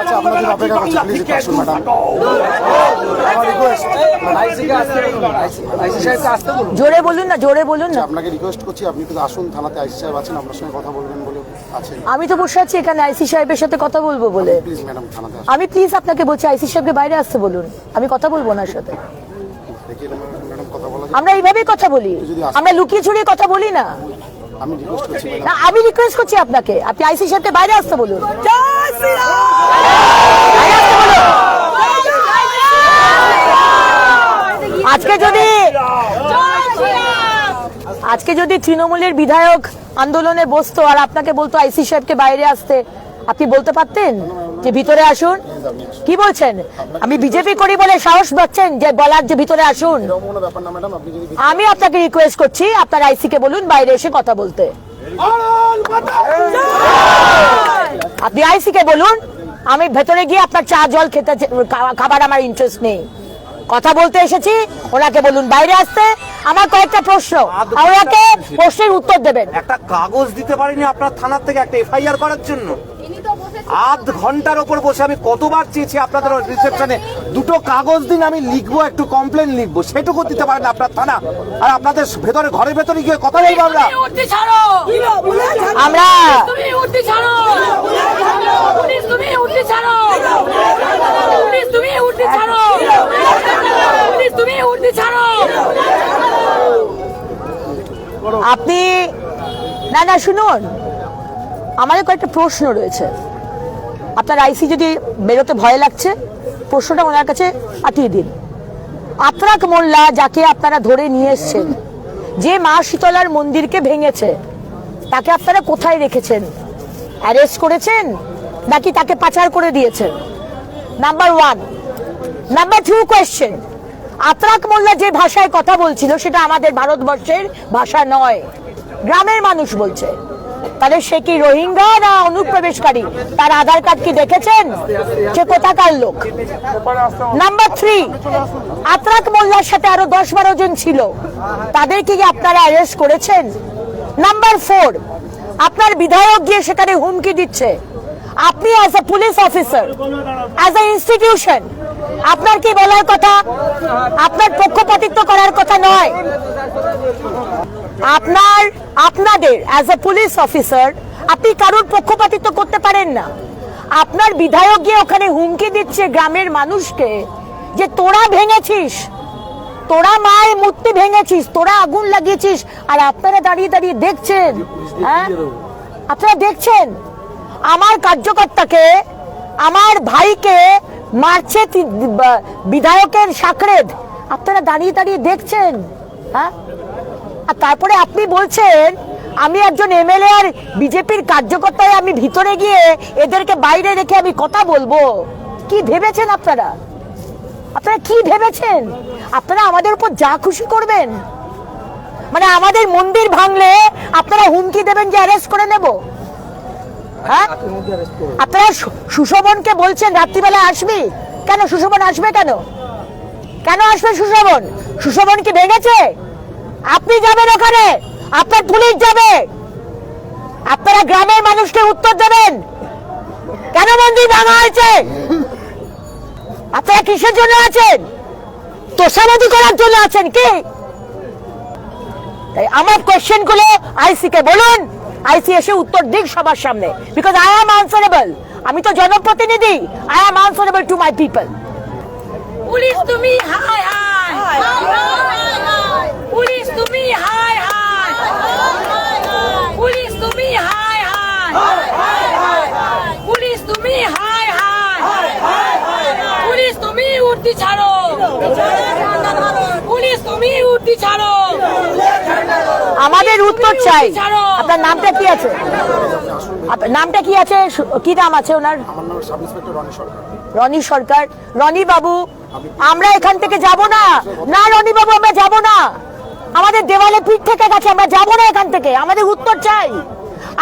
আছে অপেক্ষা করছি প্লিজ একটু আসুন ম্যাডাম আমার রিকোয়েস্ট জোরে বলুন না জোরে বলুন না। আপনাকে রিকোয়েস্ট করছি আপনি একটু আসুন থানাতে আইসি সাহেব আছেন আপনার সঙ্গে কথা বলবেন বলে আছেন। আমি তো বসে আছি এখানে আইসি সাহেবের সাথে কথা বলব বলে। প্লিজ ম্যাডাম থানাতে আসুন। আমি প্লিজ আপনাকে বলছি আইসি সাহেবকে বাইরে আসতে বলুন। আমি কথা বলব না সাথে। দেখি ম্যাডাম কথা বলা যায়। আমরা এইভাবেই কথা বলি। আমরা লুকিয়ে ছড়িয়ে কথা বলি না। আমি রিকোয়েস্ট করছি না আমি রিকোয়েস্ট করছি আপনাকে। আপনি আইসি সাহেবকে বাইরে আসতে বলুন। বাইরে আসতে বলুন। আজকে যদি আজকে যদি তৃণমূলের বিধায়ক আন্দোলনে বসতো আর আপনাকে বলতো আইসি সাহেবকে বাইরে আসতে, আপনি বলতে পারতেন যে ভিতরে আসুন? কি বলছেন? আমি বিজেপি করি বলে সাহস পাচ্ছেন যে বলার যে ভিতরে আসুন? আমি আপনাকে রিকোয়েস্ট করছি, আপনার আইসি কে বলুন, বাইরে এসে কথা বলতে। আপনি আইসি কে বলুন? আমি ভেতরে গিয়ে আপনার চা জল খেতে খাবার আমার ইন্টারেস্ট নেই। কথা বলতে এসেছি ওনাকে বলুন বাইরে আসতে আমার কয়েকটা প্রশ্ন। ওনাকে প্রশ্নের উত্তর দেবেন। একটা কাগজ দিতে পারিনি আপনার থানার থেকে একটা এফআইআর করার জন্য। আধ ঘণ্টার ওপর বসে আমি কতবার চেয়েছি আপনাদের রিসেপশনে দুটো কাগজ দিন আমি লিখব একটু কমপ্লেন লিখব। সেটুকু দিতে পারেন আপনার থানা। আর আপনাদের ভেতরে ঘরের ভেতরে গিয়ে কথা বলব আমরা। আমরা তুমি উঠতে ছাড়ো! পুলিশ তুমি উঠতে ছাড়ো! পুলিশ তুমি উঠতে ছাড়ো! পুলিশ তুমি উঠতে ছাড়ো! আপনি না না শুনুন। আমাদের কয়েকটা প্রশ্ন রয়েছে। আপনার আইসি যদি বেরোতে ভয় লাগছে, প্রশ্নটা ওনার কাছে পাঠিয়ে দিন। আত্রাক মোল্লা, যাকে আপনারা ধরে নিয়ে এসছেন, যে মা শীতলার মন্দিরকে ভেঙেছে, তাকে আপনারা কোথায় রেখেছেন? অ্যারেস্ট করেছেন? নাকি তাকে পাচার করে দিয়েছেন? Number one number two question Atrak Molla যে ভাষায় কথা বলছিল, সেটা আমাদের ভারতবর্ষের ভাষা নয়। গ্রামের মানুষ বলছে। তাহলে সে কি রোহিঙ্গা না অনুপ্রবেশকারী? তার আধার কার্ড কি দেখেছেন? সে কোথাকার লোক? নাম্বার থ্রি আত্রাক মোল্লার সাথে আরও দশ বারো জন ছিল। তাদেরকে কি আপনারা অ্যারেস্ট করেছেন? নাম্বার ফোর আপনার বিধায়ক গিয়ে সেখানে হুমকি দিচ্ছে। আপনি as a police officer as a institution আপনার কি বলার কথা? আপনার পক্ষপাতিত্ব করার কথা নয়। আপনার, আপনাদের অ্যাজ এ পুলিশ অফিসার আপনি কারোর পক্ষপাতিত্ব করতে পারেন না। আপনার বিধায়ক গিয়ে ওখানে হুমকি দিচ্ছে গ্রামের মানুষকে যে তোরা ভেঙেছিস, তোরা মায়ের মূর্তি ভেঙেছিস, তোরা আগুন লাগিয়েছিস, আর আপনারা দাঁড়িয়ে দাঁড়িয়ে দেখছেন হ্যাঁ? আপনারা দেখছেন? আমার কার্যকর্তাকে, আমার ভাইকে মারছে বিধায়কের সাকরেদ। আপনারা দাঁড়িয়ে দাঁড়িয়ে দেখছেন হ্যাঁ? আর তারপরে আপনি বলছেন, আমি একজন এমএলএ আর বিজেপির কার্যকর্তায় আমি ভিতরে গিয়ে এদেরকে বাইরে রেখে আমি কথা বলব। কি ভেবেছেন আপনারা? আপনারা কি ভেবেছেন? আপনারা আমাদের উপর যা খুশি করবেন। মানে আমাদের মন্দির ভাঙলে আপনারা হুমকি দেবেন যে অ্যারেস্ট করে নেব। হ্যাঁ? আপনারা সুশোভনকে বলছেন রাত্রিবেলা আসবি? কেন সুশোভন আসবে কেন? কেন আসবে সুশোভন? সুশোভন কি ভেঙেছে? আপনি যাবেন ওখানে আপনার পুলিশ যাবে। আপনারা গ্রামের মানুষকে উত্তর দেবেন। কেন মন্দির ভাঙা হয়েছে? আপনারা কিসের জন্য আছেন? তোষামতি করার জন্য আছেন কি? তাই আমার কোয়েশ্চেনগুলো আইসি কে বলুন। আইসি এসে উত্তর দিক সবার সামনে। বিকজ আই অ্যাম আনসারেবল আমি তো জনপ্রতিনিধি। I am answerable to my people police তুমি হাই হাই পুলিশ তুমি হাই হাই পুলিশ তুমি হাই হাই পুলিশ তুমি হাই হাই পুলিশ তুমি উঠতি ছাড়ো। তুমি উঠতি ছাড়ো। আমাদের উত্তর চাই। আপনার নামটা কি আছে? নামটা কি আছে? কি নাম আছে ওনার? আমার নাম সাব ইন্সপেক্টর রনি সরকার। রনি সরকার। রনি বাবু আমরা এখান থেকে যাব না। না রনি বাবু আমরা যাব না। আমাদের দেওয়ালে পিঠ থেকে গেছে আমরা যাব না এখান থেকে। আমাদের উত্তর চাই।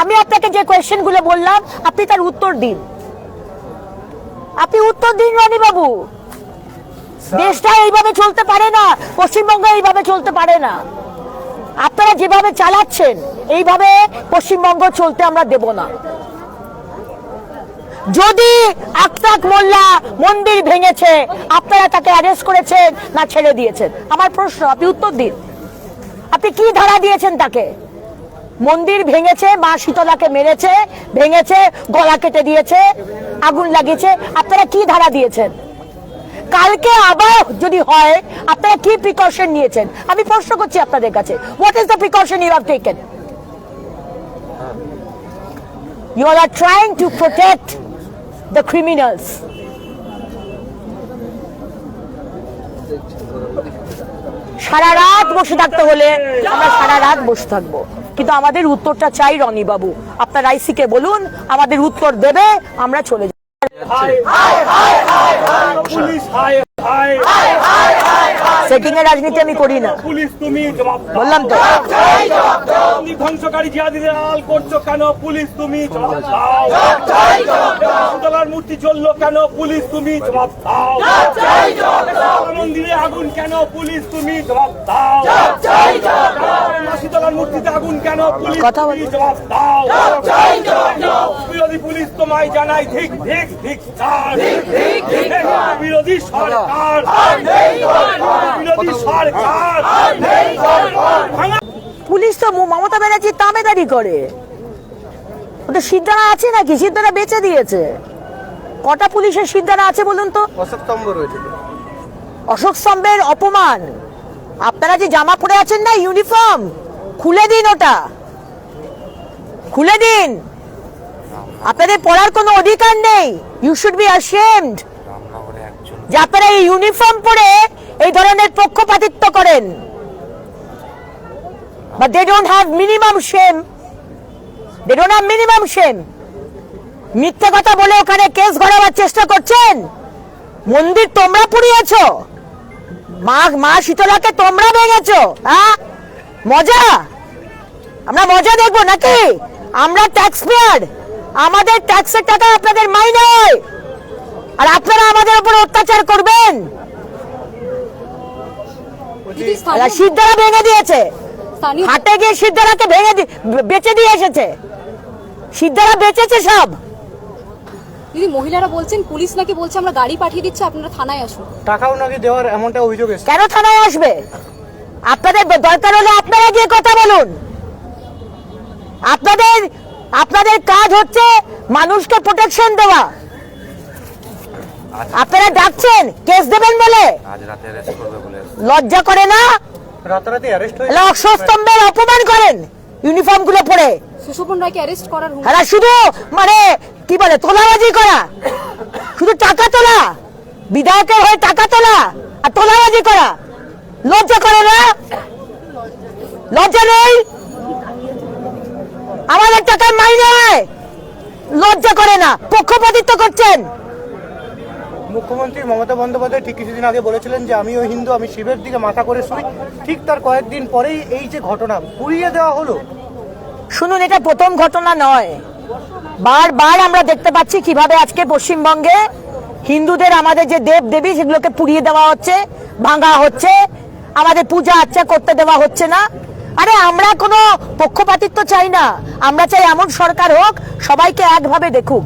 আমি আপনাকে যে কোয়েশ্চেনগুলো বললাম আপনি তার উত্তর দিন। আপনি উত্তর দিন রনি বাবু। দেশটা এইভাবে চলতে পারে না, পশ্চিমবঙ্গ এইভাবে চলতে পারে না। আপনারা যেভাবে চালাচ্ছেন, এইভাবে পশ্চিমবঙ্গ চলতে আমরা দেব না। যদি এক মোল্লা মন্দির ভেঙেছে, আপনারা তাকে অ্যারেস্ট করেছেন না ছেড়ে দিয়েছেন? আমার প্রশ্ন, আপনি উত্তর দিন। আপনি কি ধারা দিয়েছেন তাকে? মন্দির ভেঙেছে, মা শীতলাকে মেরেছে, ভেঙেছে, গলা কেটে দিয়েছে, আগুন লাগিয়েছে, আপনারা কি ধারা দিয়েছেন? কালকে আবার যদি হয়, আপনারা কি প্রিকশন নিয়েছেন? আমি প্রশ্ন করছি আপনাদের কাছে। What is the precaution you have taken trying to protect the criminals সারা রাত বসে থাকতে হলে আমরা সারা রাত বসে থাকব। কিন্তু আমাদের উত্তরটা চাই রনি বাবু আপনার আইসিকে বলুন, আমাদের উত্তর দেবে, আমরা চলে যাব পুলিশ হায় হায় সেটিং এর রাজনীতি আমি করি না পুলিশ তুমি বললাম তো তুমি ধ্বংসকারী জিহাদিদের লাল করছ কেন পুলিশ তুমি জবাব দাও মূর্তি চলল কেন পুলিশ তুমি জবাব দাও মন্দিরে আগুন কেন পুলিশ তুমি জবাব দাও মূর্তিতে আগুন কেন পুলিশ। তুমি জবাব দাও বিরোধী পুলিশ তোমায় জানাই ঠিক ঠিক ঠিক চার বিরোধী সরকার বিরোধী সরকার পুলিশ তো মমতা ব্যানার্জি তামেদারি করে ওটা সিদ্ধারা আছে নাকি সিদ্ধারা বেচে দিয়েছে কটা পুলিশের সিদ্ধারা আছে বলুন তো? অসপ্তম্ভ রয়েছে। অশোক স্তম্ভের অপমান। আপনারা যে জামা পরে আছেন না ইউনিফর্ম? খুলে দিন ওটা। খুলে দিন। আপনাদের পড়ার কোনো অধিকার নেই। ইউ শুড বি অ্যাশেমড যে আপনারা এই ইউনিফর্ম পরে এই ধরনের পক্ষপাতিত্ব করেন। But they don't have minimum shame. They don't have minimum shame. মিথ্যে কথা বলে ওখানে কেস গড়াবার চেষ্টা করছেন? মন্দির তোমরা পুড়িয়েছ। মা মা শীতলাকে তোমরা ভেঙেছো হ্যাঁ? মজা? আমরা মজা দেখব নাকি? আমরা ট্যাক্স পেয়ার আমাদের ট্যাক্সের টাকা আপনাদের মাইনে হয় আর আপনারা আমাদের উপর অত্যাচার করবেন। সিদ্ধারা ভেঙে দিয়েছে। হাটে গিয়ে সিদ্ধারাকে ভেঙে বেচে দিয়ে এসেছে। সিদ্ধারা বেচেছে সব। দিদি মহিলারা বলছেন পুলিশ নাকি বলছে আমরা গাড়ি পাঠিয়ে দিচ্ছি আপনারা থানায় আসুন। টাকাও নাকি দেওয়ার এমনটা অভিযোগ এসেছে। কেন থানায় আসবে? আপনাদের দরকার হলে আপনারা গিয়ে কথা বলুন। আপনাদের আপনাদের কাজ হচ্ছে মানুষকে প্রোটেকশন দেওয়া। আপনারা ডাকছেন কেস দেবেন বলে? আজ রাতে অ্যারেস্ট করবে বলে লজ্জা করে না? রাতারাতি অ্যারেস্ট হয়ে এরা অশ্বস্তম্ভের অপমান করেন ইউনিফর্মগুলো পরে। সুশোভন রায়কে অ্যারেস্ট করার শুধু মানে কি বলে? তোলাবাজি করা। শুধু টাকা তোলা। বিধায়কের হয়ে টাকা তোলা আর তোলাবাজি করা। লজ্জা করে না? লজ্জা নেই? আমাদের টাকার মাইনে হয়। লজ্জা করে না। পক্ষপাতিত্ব করছেন। মুখ্যমন্ত্রী মমতা বন্দ্যোপাধ্যায় ঠিক কিছুদিন আগে বলেছিলেন যে আমিও হিন্দু আমি শিবের দিকে মাথা করে শুই। ঠিক তার কয়েকদিন পরেই এই যে ঘটনা পুড়িয়ে দেওয়া হলো। শুনুন এটা প্রথম ঘটনা নয়। বারবার আমরা দেখতে পাচ্ছি কীভাবে আজকে পশ্চিমবঙ্গে হিন্দুদের আমাদের যে দেব দেবী সেগুলোকে পুড়িয়ে দেওয়া হচ্ছে ভাঙা হচ্ছে আমাদের পূজা আর্চা করতে দেওয়া হচ্ছে না। আরে আমরা কোনো পক্ষপাতিত্ব চাই না। আমরা চাই এমন সরকার হোক সবাইকে একভাবে দেখুক।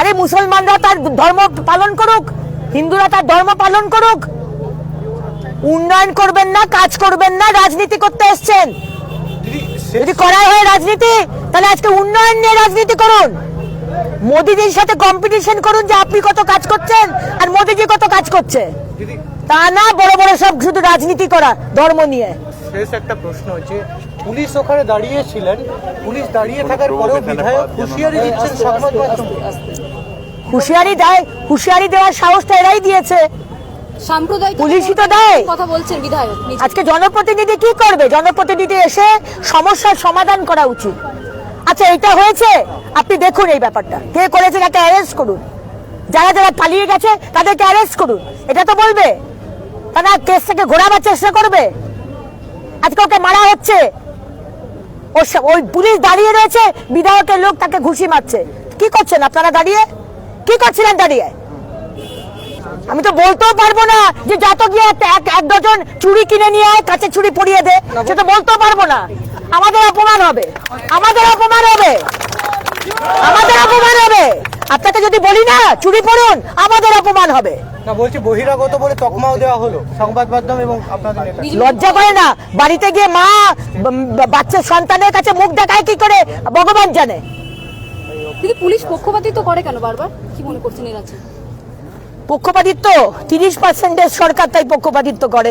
আরে মুসলমানরা তার ধর্ম পালন করুক হিন্দুরা তার ধর্ম পালন করুক। উন্নয়ন করবেন না কাজ করবেন না রাজনীতি করতে এসছেন। যদি করা হয় রাজনীতি তাহলে আজকে উন্নয়ন নিয়ে রাজনীতি করুন। মোদিজির সাথে কম্পিটিশন করুন যে আপনি কত কাজ করছেন আর মোদিজি কত কাজ করছে। তা না বড় বড় সব শুধু রাজনীতি করা ধর্ম নিয়ে। শেষ একটা প্রশ্ন হচ্ছে পুলিশ ওখানে দাঁড়িয়ে ছিলেন পুলিশ দাঁড়িয়ে থাকার পরেও বিধায়ক হুঁশিয়ারি দিচ্ছেন সংবাদ হুঁশিয়ারি দেয় হুঁশিয়ারি দেওয়ার সাহসটা এরাই দিয়েছে। সাম্প্রদায়িক পুলিশই তো দেয়। কথা বলছেন বিধায়ক আজকে জনপ্রতিনিধি কি করবে? জনপ্রতিনিধি এসে সমস্যার সমাধান করা উচিত। আচ্ছা এটা হয়েছে? আপনি দেখুন এই ব্যাপারটা। কে করেছে তাকে অ্যারেস্ট করুন। যারা যারা পালিয়ে গেছে, তাদেরকে অ্যারেস্ট করুন। এটা তো বলবে। তারা কেসটাকে ঘোরাবার চেষ্টা করবে। আজকে ওকে মারা হচ্ছে। সা- ওই পুলিশ দাঁড়িয়ে রয়েছে, বিধায়কের লোক তাকে ঘুষি মারছে। কি করছেন আপনারা দাঁড়িয়ে? কি করছিলেন দাঁড়িয়ে? আমি তো বলতেও পারব না যে যত গিয়ে এক এক ডজন চুড়ি কিনে নিয়ে আয় কাছে চুড়ি পরিয়ে দে। সেটা বলতেও পারব না। আমাদের অপমান হবে। আমাদের অপমান হবে। আমাদের অপমান হবে। আপনাকে যদি বলি না চুরি পড়ুন আমাদের অপমান হবে। না বলছি বহিরাগত বলে তকমাও দেওয়া হলো সংবাদ মাধ্যম এবং আপনাদের লজ্জা করে না বাড়িতে গিয়ে মা বাচ্চা সন্তানের কাছে মুখ দেখায় কি করে? ভগবান জানে। দিদি পুলিশ পক্ষপাতিত্ব করে কেন বারবার? কি মনে করছেন এর? আছে পক্ষপাতিত্ব তিরিশ পার্সেন্টের সরকার তাই পক্ষপাতিত্ব করে।